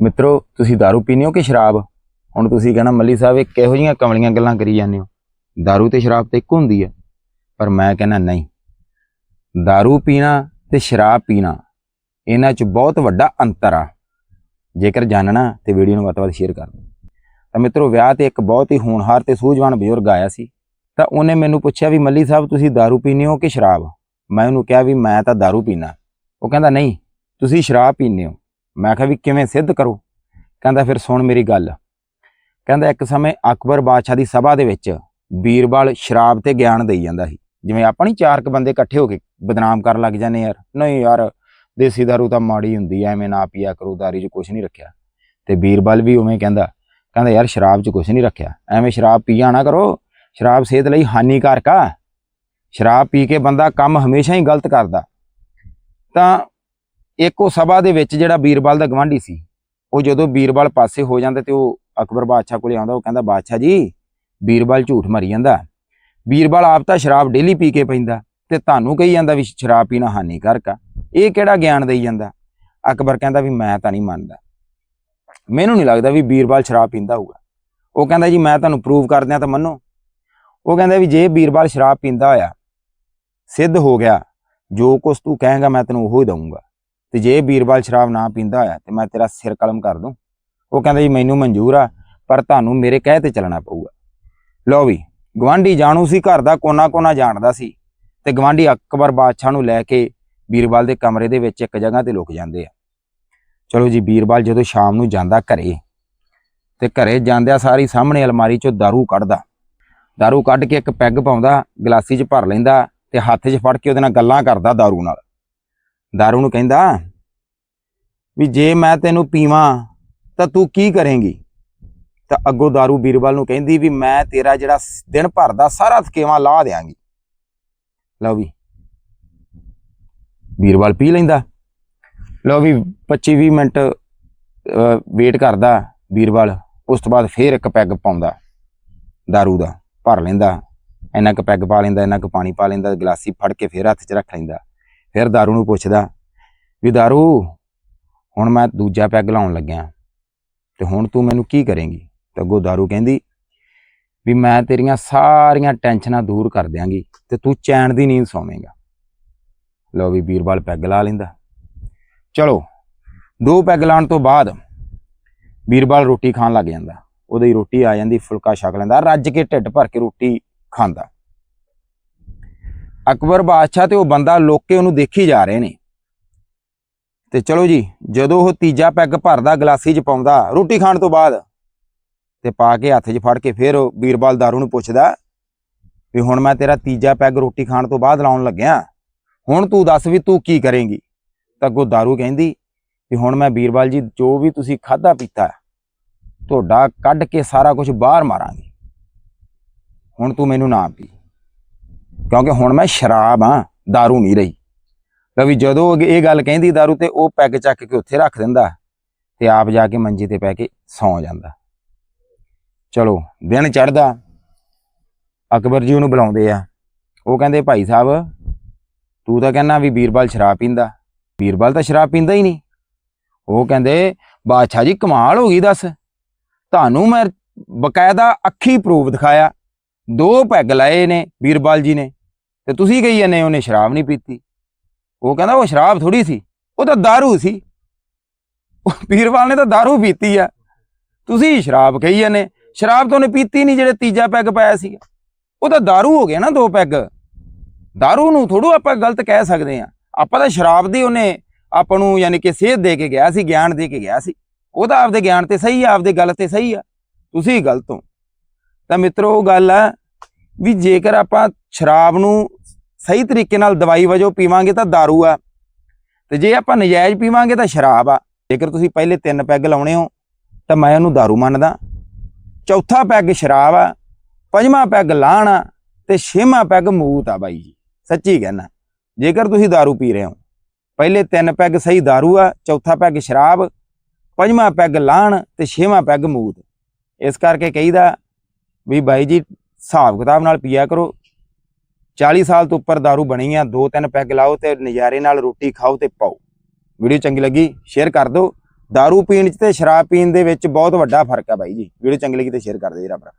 ਮਿੱਤਰੋ ਤੁਸੀਂ दारू ਪੀਂਦੇ ਹੋ ਕਿ ਸ਼ਰਾਬ ਹੁਣ ਤੁਸੀਂ ਕਹਿਣਾ ਮੱਲੀ ਸਾਹਿਬ ਇਹ ਕਿਹੋ ਜੀਆਂ ਕਮਲੀਆਂ ਗੱਲਾਂ ਕਰੀ ਜਾਂਦੇ ਹੋ दारू ਤੇ ਸ਼ਰਾਬ ਤੇ ਇੱਕ ਹੁੰਦੀ ਹੈ ਪਰ ਮੈਂ ਕਹਿੰਦਾ ਨਹੀਂ दारू ਪੀਣਾ ਤੇ ਸ਼ਰਾਬ ਪੀਣਾ ਇਹਨਾਂ 'ਚ ਬਹੁਤ ਵੱਡਾ ਅੰਤਰ ਆ ਜੇਕਰ ਜਾਣਨਾ ਤੇ ਵੀਡੀਓ ਨੂੰ ਵੱਧ ਤੋਂ ਵੱਧ ਸ਼ੇਅਰ ਕਰ ਦਿਓ ਤਾਂ ਮਿੱਤਰੋ ਵਿਆਹ ਤੇ ਇੱਕ ਬਹੁਤ ਹੀ ਹੋਣਹਾਰ ਤੇ ਸੂਝਵਾਨ ਬਜ਼ੁਰਗ ਆਇਆ ਸੀ ਤਾਂ ਉਹਨੇ ਮੈਨੂੰ ਪੁੱਛਿਆ ਵੀ ਮੱਲੀ ਸਾਹਿਬ ਤੁਸੀਂ दारू ਪੀਂਦੇ ਹੋ ਕਿ ਸ਼ਰਾਬ ਮੈਂ ਉਹਨੂੰ ਕਿਹਾ ਵੀ ਮੈਂ ਤਾਂ दारू ਪੀਣਾ ਉਹ ਕਹਿੰਦਾ ਨਹੀਂ ਤੁਸੀਂ ਸ਼ਰਾਬ ਪੀਂਦੇ ਹੋ ਮੈਂ ਕਿਹਾ ਵੀ ਕਿਵੇਂ ਸਿੱਧ ਕਰੋ? ਕਹਿੰਦਾ, ਫਿਰ ਸੁਣ ਮੇਰੀ ਗੱਲ। ਕਹਿੰਦਾ, ਇੱਕ ਸਮੇਂ ਅਕਬਰ ਬਾਦਸ਼ਾਹ ਦੀ ਸਭਾ ਦੇ ਵਿੱਚ ਬੀਰਬਲ ਸ਼ਰਾਬ ਤੇ ਗਿਆਨ ਦੇਈ ਜਾਂਦਾ ਸੀ। ਜਿਵੇਂ ਆਪਾਂ ਨਹੀਂ ਚਾਰ ਕ ਬੰਦੇ ਇਕੱਠੇ ਹੋ ਕੇ ਬਦਨਾਮ ਕਰਨ ਲੱਗ ਜਾਂਦੇ ਯਾਰ। ਨਹੀਂ ਯਾਰ, ਦੇਸੀ ਦਾਰੂ ਤਾਂ ਮਾੜੀ ਹੁੰਦੀ ਐ ਐਵੇਂ ਨਾ ਪੀਆ ਕਰੋ, ਦਾਰੀ 'ਚ ਕੁਝ ਨਹੀਂ ਰੱਖਿਆ। ਤੇ ਬੀਰਬਲ ਵੀ ਉਵੇਂ ਕਹਿੰਦਾ ਕਹਿੰਦਾ ਯਾਰ, ਸ਼ਰਾਬ 'ਚ ਕੁਝ ਨਹੀਂ ਰੱਖਿਆ। ਐਵੇਂ ਸ਼ਰਾਬ ਪੀਆ ਨਾ ਕਰੋ। ਸ਼ਰਾਬ ਸਿਹਤ ਲਈ ਹਾਨੀਕਾਰਕ ਆ। ਸ਼ਰਾਬ ਪੀ ਕੇ ਬੰਦਾ ਕੰਮ ਹਮੇਸ਼ਾ ਹੀ ਗਲਤ ਕਰਦਾ। ਤਾਂ ਇੱਕ ਉਹ ਸਭਾ ਦੇ ਵਿੱਚ ਜਿਹੜਾ ਬੀਰਬਲ ਦਾ ਗਵਾਂਢੀ ਸੀ, ਉਹ ਜਦੋਂ ਬੀਰਬਲ ਪਾਸੇ ਹੋ ਜਾਂਦਾ ਤੇ ਉਹ ਅਕਬਰ ਬਾਦਸ਼ਾਹ ਕੋਲੇ ਆਉਂਦਾ, ਉਹ ਕਹਿੰਦਾ, ਬਾਦਸ਼ਾਹ ਜੀ, ਬੀਰਬਲ ਝੂਠ ਮਰੀ ਜਾਂਦਾ। ਬੀਰਬਲ ਆਪ ਤਾਂ ਸ਼ਰਾਬ ਡੇਲੀ ਪੀ ਕੇ ਪੈਂਦਾ ਤੇ ਤੁਹਾਨੂੰ ਕਹੀ ਜਾਂਦਾ ਵੀ ਸ਼ਰਾਬ ਪੀਣਾ ਹਾਨੀਕਾਰਕ ਆ। ਇਹ ਕਿਹੜਾ ਗਿਆਨ ਦੇਈ ਜਾਂਦਾ? ਅਕਬਰ ਕਹਿੰਦਾ ਵੀ, ਮੈਂ ਤਾਂ ਨਹੀਂ ਮੰਨਦਾ। ਮੈਨੂੰ ਨਹੀਂ ਲੱਗਦਾ ਵੀ ਬੀਰਬਲ ਸ਼ਰਾਬ ਪੀਂਦਾ ਹੋਊਗਾ। ਉਹ ਕਹਿੰਦਾ, ਜੀ, ਮੈਂ ਤੁਹਾਨੂੰ ਪ੍ਰੂਵ ਕਰ ਦਿਆਂ ਤਾਂ ਮੰਨੋ। ਉਹ ਕਹਿੰਦਾ ਵੀ, ਜੇ ਬੀਰਬਲ ਸ਼ਰਾਬ ਪੀਂਦਾ ਹੋਇਆ, ਸਿੱਧ ਹੋ ਗਿਆ, ਜੋ ਕੁਛ ਤੂੰ ਕਹੇਂਗਾ, ਮੈਂ ਤੈਨੂੰ ਉਹ ਹੀ ਦਊਂਗਾ। ਤੇ ਜੇ ਬੀਰਬਲ ਸ਼ਰਾਬ ਨਾ ਪੀਂਦਾ ਹੋਇਆ ਤੇ ਮੈਂ ਤੇਰਾ ਸਿਰ ਕਲਮ ਕਰ ਦੂੰ। ਉਹ ਕਹਿੰਦਾ ਜੀ ਮੈਨੂੰ ਮਨਜ਼ੂਰ ਆ, ਪਰ ਤੁਹਾਨੂੰ ਮੇਰੇ ਕਹਿ ਤੇ ਚੱਲਣਾ ਪਊਗਾ। ਲਓ ਵੀ ਗਵਾਂਢੀ ਜਾਣੂ ਸੀ, ਘਰ ਦਾ ਕੋਨਾ ਕੋਨਾ ਜਾਣਦਾ ਸੀ ਤੇ ਗਵਾਂਢੀ ਅਕਬਰ ਬਾਦਸ਼ਾਹ ਨੂੰ ਲੈ ਕੇ ਬੀਰਬਲ ਦੇ ਕਮਰੇ ਦੇ ਵਿੱਚ ਇੱਕ ਜਗ੍ਹਾ ਤੇ ਲੁਕ ਜਾਂਦੇ ਆ। ਚਲੋ ਜੀ ਬੀਰਬਲ ਜਦੋਂ ਸ਼ਾਮ ਨੂੰ ਜਾਂਦਾ ਘਰੇ ਤੇ ਘਰੇ ਜਾਂਦਿਆਂ ਸਾਰੀ ਸਾਹਮਣੇ ਅਲਮਾਰੀ ਚੋਂ ਦਾਰੂ ਕੱਢਦਾ। ਦਾਰੂ ਕੱਢ ਕੇ ਇੱਕ ਪੈਗ ਪਾਉਂਦਾ, ਗਲਾਸੀ 'ਚ ਭਰ ਲੈਂਦਾ ਤੇ ਹੱਥ 'ਚ ਫੜ ਕੇ ਉਹਦੇ ਨਾਲ ਗੱਲਾਂ ਕਰਦਾ ਦਾਰੂ ਨਾਲ। ਦਾਰੂ ਨੂੰ ਕਹਿੰਦਾ ਵੀ ਜੇ ਮੈਂ ਤੈਨੂੰ ਪੀਵਾਂ ਤਾਂ ਤੂੰ ਕੀ ਕਰੇਂਗੀ ਤਾਂ ਅੱਗੋਂ ਦਾਰੂ ਬੀਰਬਲ ਨੂੰ ਕਹਿੰਦੀ ਵੀ ਮੈਂ ਤੇਰਾ ਜਿਹੜਾ ਦਿਨ ਭਰ ਦਾ ਸਾਰਾ ਥਕੇਵਾਂ ਲਾ ਦਿਆਂਗੀ ਲਓ ਵੀ ਬੀਰਬਲ ਪੀ ਲੈਂਦਾ ਲਓ ਵੀ 25 20 ਮਿੰਟ ਵੇਟ ਕਰਦਾ ਬੀਰਬਲ ਉਸ ਤੋਂ ਬਾਅਦ ਫੇਰ ਇੱਕ ਪੈਗ ਪਾਉਂਦਾ ਦਾਰੂ ਦਾ ਭਰ ਲੈਂਦਾ ਇੰਨਾ ਕੁ ਪੈਗ ਪਾ ਲੈਂਦਾ ਇੰਨਾ ਕੁ ਪਾਣੀ ਪਾ ਲੈਂਦਾ ਗਲਾਸੀ ਫੜ ਕੇ ਫੇਰ ਹੱਥ 'ਚ ਰੱਖ ਲੈਂਦਾ ਫਿਰ ਦਾਰੂ ਨੂੰ ਪੁੱਛਦਾ ਵੀ ਦਾਰੂ, ਹੁਣ ਮੈਂ ਦੂਜਾ ਪੈਗ ਲਾਉਣ ਲੱਗਿਆ ਤੇ ਹੁਣ ਤੂੰ ਮੈਨੂੰ ਕੀ ਕਰੇਂਗੀ? ਤੇ ਅੱਗੋਂ ਦਾਰੂ ਕਹਿੰਦੀ ਵੀ ਮੈਂ ਤੇਰੀਆਂ ਸਾਰੀਆਂ ਟੈਨਸ਼ਨਾਂ ਦੂਰ ਕਰ ਦਿਆਂਗੀ ਤੇ ਤੂੰ ਚੈਨ ਦੀ ਨੀਂਦ ਸੌਵੇਂਗਾ। ਲਓ ਵੀ ਬੀਰਬਲ ਪੈਗ ਲਾ ਲੈਂਦਾ। ਚਲੋ, ਦੋ ਪੈਗ ਲਾਉਣ ਤੋਂ ਬਾਅਦ ਬੀਰਬਲ ਰੋਟੀ ਖਾਣ ਲੱਗ ਜਾਂਦਾ। ਉਹਦੀ ਰੋਟੀ ਆ ਜਾਂਦੀ, ਫੁਲਕਾ ਛਕ ਲੈਂਦਾ, ਰੱਜ ਕੇ ਢਿੱਡ ਭਰ ਕੇ ਰੋਟੀ ਖਾਂਦਾ। ਅਕਬਰ ਬਾਦਸ਼ਾਹ ਤੇ ਉਹ ਬੰਦਾ ਲੋਕ ਉਹਨੂੰ ਦੇਖੀ ਜਾ ਰਹੇ ਨੇ। ਤੇ ਚਲੋ ਜੀ, ਜਦੋਂ ਉਹ ਤੀਜਾ ਪੈਗ ਭਰਦਾ, ਗਲਾਸੀ 'ਚ ਪਾਉਂਦਾ, ਰੋਟੀ ਖਾਣ ਤੋਂ ਬਾਅਦ ਤੇ ਪਾ ਕੇ ਹੱਥ 'ਚ ਫੜ ਕੇ ਫਿਰ ਉਹ ਦਾਰੂ ਨੂੰ ਪੁੱਛਦਾ ਵੀ ਹੁਣ ਮੈਂ ਤੇਰਾ ਤੀਜਾ ਪੈਗ ਰੋਟੀ ਖਾਣ ਤੋਂ ਬਾਅਦ ਲਾਉਣ ਲੱਗਿਆ। ਹੁਣ ਤੂੰ ਦੱਸ ਵੀ ਤੂੰ ਕੀ ਕਰੇਂਗੀ? ਤਾਂ ਅੱਗੋਂ ਦਾਰੂ ਕਹਿੰਦੀ ਵੀ ਹੁਣ ਮੈਂ ਬੀਰਬਲ ਜੀ ਜੋ ਵੀ ਤੁਸੀਂ ਖਾਦਾ ਪੀਤਾ, ਤੁਹਾਡਾ ਕੱਢ ਕੇ ਸਾਰਾ ਕੁਝ ਬਾਹਰ ਮਾਰਾਂਗੀ। ਹੁਣ ਤੂੰ ਮੈਨੂੰ ਨਾ ਪੀ। ਕਿਉਂਕਿ ਹੁਣ ਮੈਂ ਸ਼ਰਾਬ ਆ दारू ਨਹੀਂ ਰਹੀ ਲਓ ਵੀ ਜਦੋਂ ਅਗੇ ਇਹ ਗੱਲ ਕਹਿੰਦੀ दारू ਤੇ ਉਹ ਪੈਗ ਚੱਕ ਕੇ ਉੱਥੇ ਰੱਖ ਦਿੰਦਾ ਤੇ ਆਪ ਜਾ ਕੇ ਮੰਜੀ ਤੇ ਪੈ ਕੇ ਸੌਂ ਜਾਂਦਾ ਚਲੋ ਦਿਨ ਚੜਦਾ ਅਕਬਰ ਜੀ ਉਹਨੂੰ ਬੁਲਾਉਂਦੇ ਆ ਉਹ ਕਹਿੰਦੇ ਭਾਈ ਸਾਹਿਬ ਤੂੰ ਤਾਂ ਕਹਿੰਦਾ ਵੀ ਬੀਰਬਲ ਸ਼ਰਾਬ ਪੀਂਦਾ ਬੀਰਬਲ ਤਾਂ ਸ਼ਰਾਬ ਪੀਂਦਾ ਹੀ ਨਹੀਂ ਉਹ ਕਹਿੰਦੇ ਬਾਦਸ਼ਾਹ ਜੀ ਕਮਾਲ ਹੋ ਗਈ ਦੱਸ ਤੁਹਾਨੂੰ ਮੈਂ ਬਕਾਇਦਾ ਅੱਖੀ ਪ੍ਰੂਫ ਦਿਖਾਇਆ ਦੋ ਪੈਗ ਲਏ ਨੇ ਬੀਰਬਲ ਜੀ ਨੇ ਤੇ ਤੁਸੀਂ ਕਹੀ ਜਾਂਦੇ ਉਹਨੇ ਸ਼ਰਾਬ ਨਹੀਂ ਪੀਤੀ ਉਹ ਕਹਿੰਦਾ ਉਹ ਸ਼ਰਾਬ ਥੋੜੀ ਸੀ ਉਹ ਤਾਂ दारू ਸੀ ਉਹ ਬੀਰਬਲ ਨੇ ਤਾਂ दारू ਪੀਤੀ ਆ ਤੁਸੀਂ ਸ਼ਰਾਬ ਕਹੀ ਜਾਂਦੇ ਸ਼ਰਾਬ ਤਾਂ ਉਹਨੇ ਪੀਤੀ ਨਹੀਂ ਜਿਹੜੇ ਤੀਜਾ ਪੈਗ ਪਾਇਆ ਸੀ ਉਹ ਤਾਂ दारू ਹੋ ਗਿਆ ਨਾ ਦੋ ਪੈਗ दारू ਨੂੰ ਥੋੜੂ ਆਪਾਂ ਗਲਤ ਕਹਿ ਸਕਦੇ ਆ ਆਪਾਂ ਤਾਂ ਸ਼ਰਾਬ ਦੀ ਉਹਨੇ ਆਪਾਂ ਨੂੰ ਯਾਨੀ ਕਿ ਸੇਧ ਦੇ ਕੇ ਗਿਆ ਸੀ ਗਿਆਨ ਦੇ ਕੇ ਗਿਆ ਸੀ ਉਹ ਤਾਂ ਆਪਦੇ ਗਿਆਨ ਤੇ ਸਹੀ ਆ ਆਪਦੇ ਗੱਲ ਤੇ ਸਹੀ ਆ ਤੁਸੀਂ ਗਲਤ ਹੋ ਤਾਂ ਮਿੱਤਰੋ ਉਹ ਗੱਲ ਆ ਵੀ ਜੇਕਰ ਆਪਾਂ ਸ਼ਰਾਬ ਨੂੰ ਸਹੀ ਤਰੀਕੇ ਨਾਲ ਦਵਾਈ ਵਜੋਂ ਪੀਵਾਂਗੇ ਤਾਂ दारू ਆ ਤੇ ਜੇ ਆਪਾਂ ਨਜਾਇਜ਼ ਪੀਵਾਂਗੇ ਤਾਂ ਸ਼ਰਾਬ ਆ ਜੇਕਰ ਤੁਸੀਂ ਪਹਿਲੇ ਤਿੰਨ ਪੈਗ ਲਾਉਣੇ ਹੋ ਤਾਂ ਮੈਂ ਉਹਨੂੰ दारू ਮੰਨਦਾ ਚੌਥਾ ਪੈਗ ਸ਼ਰਾਬ ਆ ਪੰਜਵਾਂ ਪੈਗ ਲਾਹਣ ਆ ਤੇ ਛੇਵਾਂ ਪੈਗ ਮੂਤ ਆ ਬਾਈ ਜੀ ਸੱਚੀ ਕਹਿਣਾ ਜੇਕਰ ਤੁਸੀਂ दारू ਪੀ ਰਹੇ ਹੋ ਪਹਿਲੇ ਤਿੰਨ ਪੈਗ ਸਹੀ दारू ਆ ਚੌਥਾ ਪੈਗ ਸ਼ਰਾਬ ਪੰਜਵਾਂ ਪੈਗ ਲਾਹਣ ਤੇ ਛੇਵਾਂ ਪੈਗ ਮੂਤ ਇਸ ਕਰਕੇ ਕਹੀਦਾ ਵੀ ਬਾਈ ਜੀ ਹਿਸਾਬ ਕਿਤਾਬ ਨਾਲ ਪੀਆ ਕਰੋ 40 ਸਾਲ ਤੋਂ ਉੱਪਰ दारू ਬਣੀ ਆ ਦੋ ਤਿੰਨ ਪੈਗ ਲਾਓ ਤੇ ਨਜ਼ਾਰੇ ਨਾਲ ਰੋਟੀ ਖਾਓ ਤੇ ਪਾਓ ਵੀਡੀਓ ਚੰਗੀ ਲੱਗੀ ਸ਼ੇਅਰ ਕਰ ਦਿਓ दारू ਪੀਣ ਚ ਤੇ ਸ਼ਰਾਬ ਪੀਣ ਦੇ ਵਿੱਚ ਬਹੁਤ ਵੱਡਾ ਫਰਕ ਆ ਬਾਈ ਜੀ ਵੀਡੀਓ ਚੰਗੀ ਲੱਗੀ ਤੇ ਸ਼ੇਅਰ ਕਰ ਦਿਓ ਜੀ ਰੱਬ ਰੱਖਾ।